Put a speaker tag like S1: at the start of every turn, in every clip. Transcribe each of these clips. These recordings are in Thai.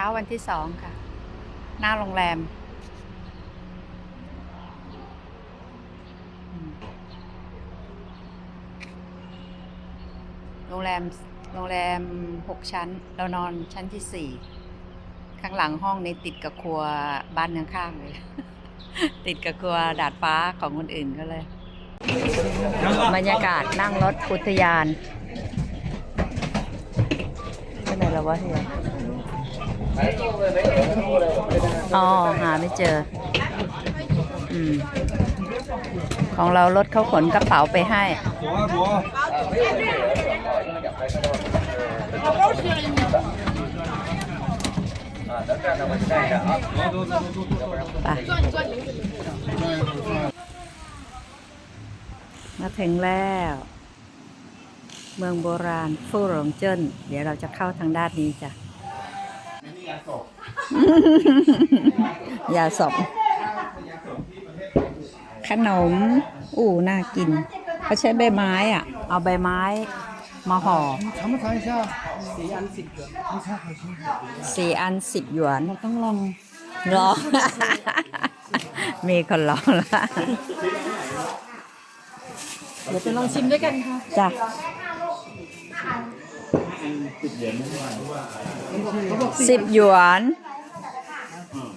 S1: ช้าวันที่สองค่ะ หน้าโรงแรม โรงแรม โรงแรมหกชั้น เรานอนชั้นที่สี่ข้างหลังห้องนี้ติดกับครัวบ้านข้างๆเลย ติดกับครัวดาดฟ้าของคนอื่นก็เลย บรรยากาศนั่งรถอุทยานไปไหนแล้ววะเฮีย อ๋อ หาไม่เจอ อืม ของเรารถเขาขนกระเป๋าไปให้ มาถึงแล้ว เมืองโบราณฟู่หลงเจิ้น เดี๋ยวเราจะเข้าทางด้านนี้จ้ะ ยาสบยาศพขนม อู้น่ากินเขาใช้ใบไม้อะ เอาใบไม้ มาห่อสีอันสิบหยวน
S2: ต้อง
S1: ลองลองมีคนลองแล้ว
S2: เดี๋ยวไปลองชิมด้วยกันค่ะ
S1: จ้ะ สิบหยวน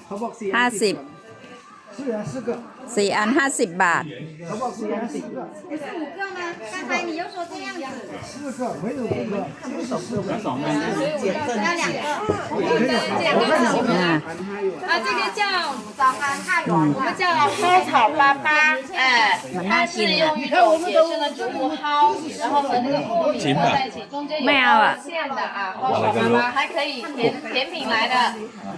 S2: เขาบอกสี่
S1: ห้าสิบ
S2: 四元四个，
S1: สี่อันห้าสิบบาท
S2: เขาบอกสี่元四个，
S3: 五个呢？刚才你又说这样子，
S2: 四个没有五个，少四个。
S3: 要两个。
S1: อ่า
S3: 啊，这个叫早餐泰国，我们叫蒿草粑粑，哎，它是用一种野生的植物蒿，然后和那个糯米合在一起，中间有
S1: 没有啊
S3: 馅的啊，蒿草粑粑还可以甜甜品来的，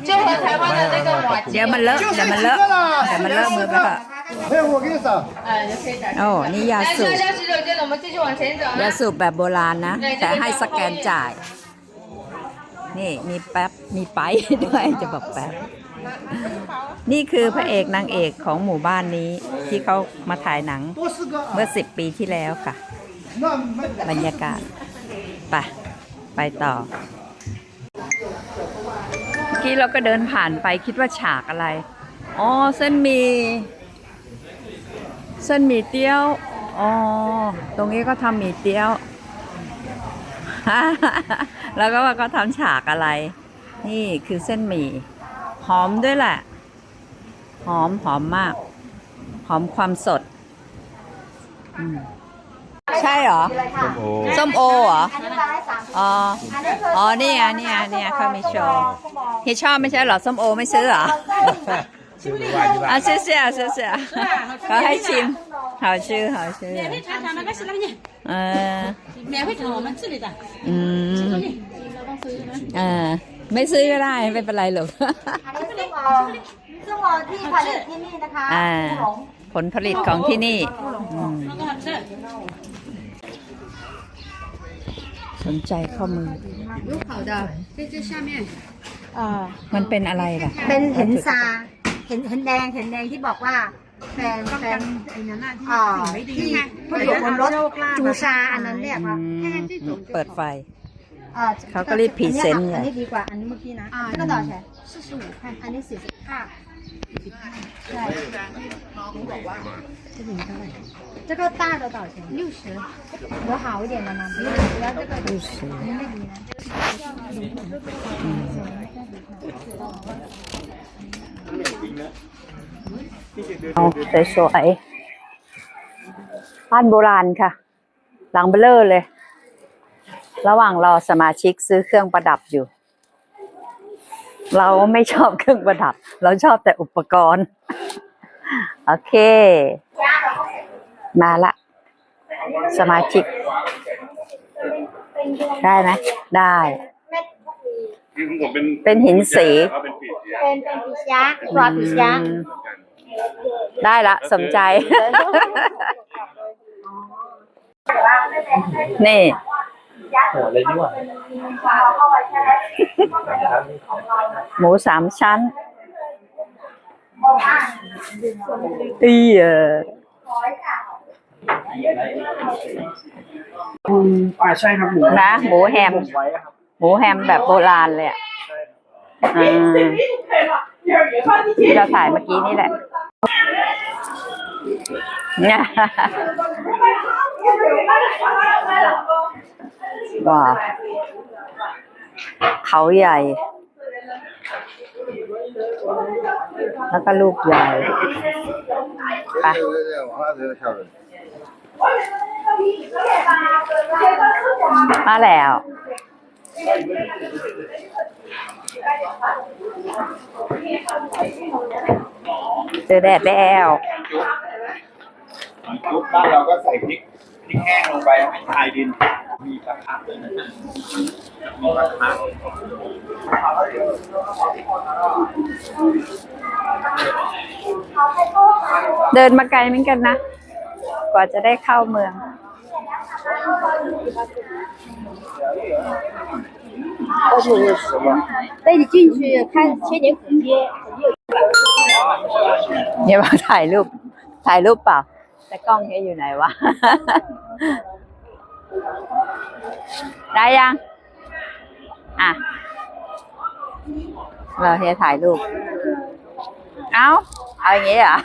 S3: 就和台湾的那个瓦
S1: เดี๋ยวมันเลอะเดี๋ยวมันเลอะเ ดี๋ยวมันเลอะมือไปเถอะ
S2: 哎，我给你找，
S3: 哎，就可以打。
S1: โอ้นี่ยา
S3: 来，
S1: สู
S3: 车
S1: บ
S3: 厢洗手间的，我们继续往前走
S1: ยา
S3: 啊。
S1: สูบแบบโบราณนะ แต่ให้สแกนจ่าย นี่มีแป๊บ มีไป ด้วยจะบอกแป๊บ นี่คือพระเอกนางเอกของหมู่บ้านนี้ที่เขามาถ่ายหนัง
S2: 多四个啊
S1: เมื่อสิบปีที่แล้วค่ะ
S2: 那没
S1: บรรยากาศ ไป ไปต่อ เมื่อกี้เราก็เดินผ่านไปคิดว่าฉากอะไร อ๋อ เส้นหมี เส้นหมี่เตี้ยว อ๋อ ตรงนี้ก็ทำหมี่เตี้ยว แล้วก็ว่าเขาทำฉากอะไร นี่คือเส้นหมี่ หอมด้วยแหละ หอมหอมมาก หอมความสดอืมใช่เหรอ ส้มโอเหรออ๋ออ๋อ นี่ไงนี่ไงนี่ไงเขามีโชว์ เฮียชอบไม่ใช่เหรอ ส้มโอไม่ซื้อเหรออะ ซื้อเสียซื้อเสียเขาให้ชิม好吃好吃
S4: 免费尝尝那个是那个，
S1: เออ
S4: 免费尝我们这里的。
S1: อืมเออไม่ซื้อก็ได้ไม่เป็นไรหรอก
S3: อันนี้ซึ่งเอ่อซึ่งเอ่อที่ผลิตที่นี่นะคะ
S1: อ่า
S3: ผู้หลง
S1: ผลผลิตของที่นี่อืม
S4: 那个好吃。
S1: สนใจข้อมือ
S3: 有好的，在这下面。
S1: มันเป็นอะไรล่ะ
S3: เป็นเห็นซา เห็นเห็นแดงเห็นแดงที่บอกว่าแฟนแฟนไอ้นั้นน่ะที่ที่ผู้อยู่บนรถจูซาอันนั้นเนี่ยค่ะ
S1: อืมเปิดไฟ
S3: อ่า
S1: เขาก็รีบพรีเซนต์ไง
S3: อันนี้ดีกว่าอันนี้เมื่อกี้นะ这个多少钱四十五块อันนี้สี่สิบห้าใช่这个大的多少钱？六十。有好一点的吗？不要不要这个六十，没理呢。
S1: เอาสวยๆบ้านโบราณค่ะ หลังเบลเลอร์เลย ระหว่างรอสมาชิกซื้อเครื่องประดับอยู่ เราไม่ชอบเครื่องประดับ เราชอบแต่อุปกรณ์ โอเค มาละ สมาชิก ได้ไหม ได้
S5: คือของผมเป็น
S1: เป็นหินสี
S5: เขาเป็นปีเสีย
S3: เป็นเป็นปีชยะตัวปีชยะ
S1: อืมได้ละสนใจ นี่หมูสามชั้นอีเออ
S2: อ่าใช่ครับหมู
S1: นะ หมูแฮม
S2: ไว้ครับ
S1: หมูแฮมแบบโบราณเลยอะ ที่เราถ่ายเมื่อกี้นี่แหละเนี่ว้าวเขาใหญ่ แล้วก็ลูกใหญ่ไปมาแล้ว เจอแดดแล้ว
S6: ยุคบ้านเราก็ใส่พริกพริกแห้งลงไปให้ทายดิน มีกระทะด้วยนะมีกระทะ
S1: เดินมาไกลเหมือนกันนะ กว่าจะได้เข้าเมือง
S3: 带你进去看千年古街，
S1: เนี่ยมาถ่ายรูป ถ่ายรูปเปล่า แต่กล้องเฮียอยู่ไหนวะ ได้ยัง อ่ะ เราเฮียถ่ายรูป เอ้า เอาอย่างงี้เหรอ